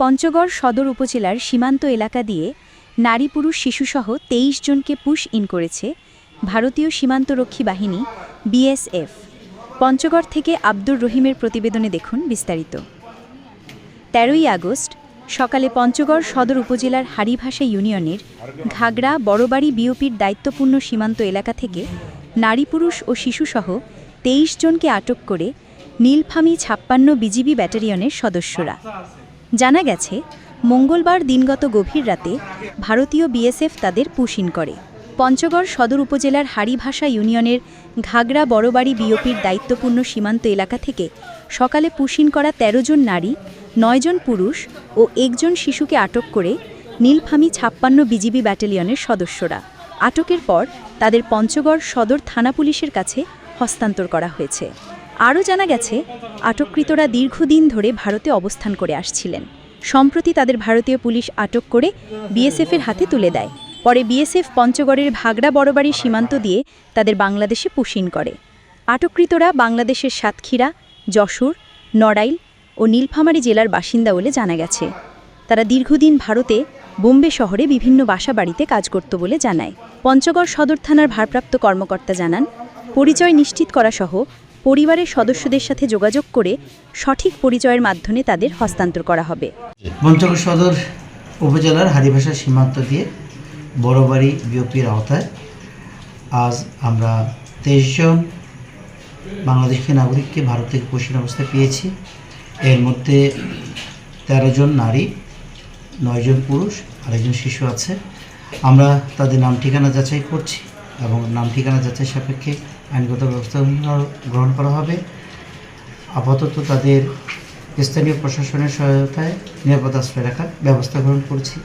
পঞ্চগড় সদর উপজেলার সীমান্ত এলাকা দিয়ে নারী পুরুষ শিশুসহ তেইশ জনকে পুশ ইন করেছে ভারতীয় সীমান্তরক্ষী বাহিনী বিএসএফ। পঞ্চগড় থেকে আব্দুর রহিমের প্রতিবেদনে দেখুন বিস্তারিত। তেরোই আগস্ট, সকালে পঞ্চগড় সদর উপজেলার হারিভাষা ইউনিয়নের ঘাগড়া বড়বাড়ি বিওপির দায়িত্বপূর্ণ সীমান্ত এলাকা থেকে নারী পুরুষ ও শিশুসহ তেইশ জনকে আটক করে নীলফামি ছাপ্পান্ন বিজিবি ব্যাটালিয়নের সদস্যরা। জানা গেছে, মঙ্গলবার দিনগত গভীর রাতে ভারতীয় বিএসএফ তাদের পুশিন করে। পঞ্চগড় সদর উপজেলার হারিভাষা ইউনিয়নের ঘাগড়া বড়বাড়ি বিওপির দায়িত্বপূর্ণ সীমান্ত এলাকা থেকে সকালে পুশিন করা ১৩ জন নারী নয়জন পুরুষ ও একজন শিশুকে আটক করে নীলফামি ছাপ্পান্ন বিজিবি ব্যাটালিয়নের সদস্যরা। আটকের পর তাদের পঞ্চগড় সদর থানা পুলিশের কাছে হস্তান্তর করা হয়েছে। আরও জানা গেছে, আটককৃতরা দীর্ঘদিন ধরে ভারতে অবস্থান করে আসছিলেন। সম্প্রতি তাদের ভারতীয় পুলিশ আটক করে বিএসএফের হাতে তুলে দেয়। পরে বিএসএফ পঞ্চগড়ের ভাগড়া বড়বাড়ি সীমান্ত দিয়ে তাদের বাংলাদেশে পুশিন করে। আটককৃতরা বাংলাদেশের সাতক্ষীরা, যশোর, নড়াইল ও নীলফামারী জেলার বাসিন্দা বলে জানা গেছে। তারা দীর্ঘদিন ভারতে বোম্বে শহরে বিভিন্ন বাসা বাড়িতে কাজ করত বলে জানায়। পঞ্চগড় সদর থানার ভারপ্রাপ্ত কর্মকর্তা জানান, পরিচয় নিশ্চিত করা সহ পরিবারের সদস্যদের সাথে যোগাযোগ করে সঠিক পরিচয়ের মাধ্যমে তাদের হস্তান্তর করা হবে। পঞ্চগড় সদর উপজেলার হারিভাষা সীমান্ত দিয়ে বড়বাড়ি বিওপির আওতায় আজ আমরা তেইশ জন নাগরিককে ভারত থেকে পশ্চিম অবস্থায় পেয়েছি। এর মধ্যে তেরো জন নারী নয়জন পুরুষ আর একজন শিশু আছে। আমরা তাদের নাম ঠিকানা যাচাই করছি এবং নাম ঠিকানা যাচাই সাপেক্ষে আইনগত ব্যবস্থা গ্রহণ করা হবে। আপাতত তাদের স্থানীয় প্রশাসনের সহায়তায় নিরাপদ আশ্রয় রাখার ব্যবস্থা গ্রহণ করছি।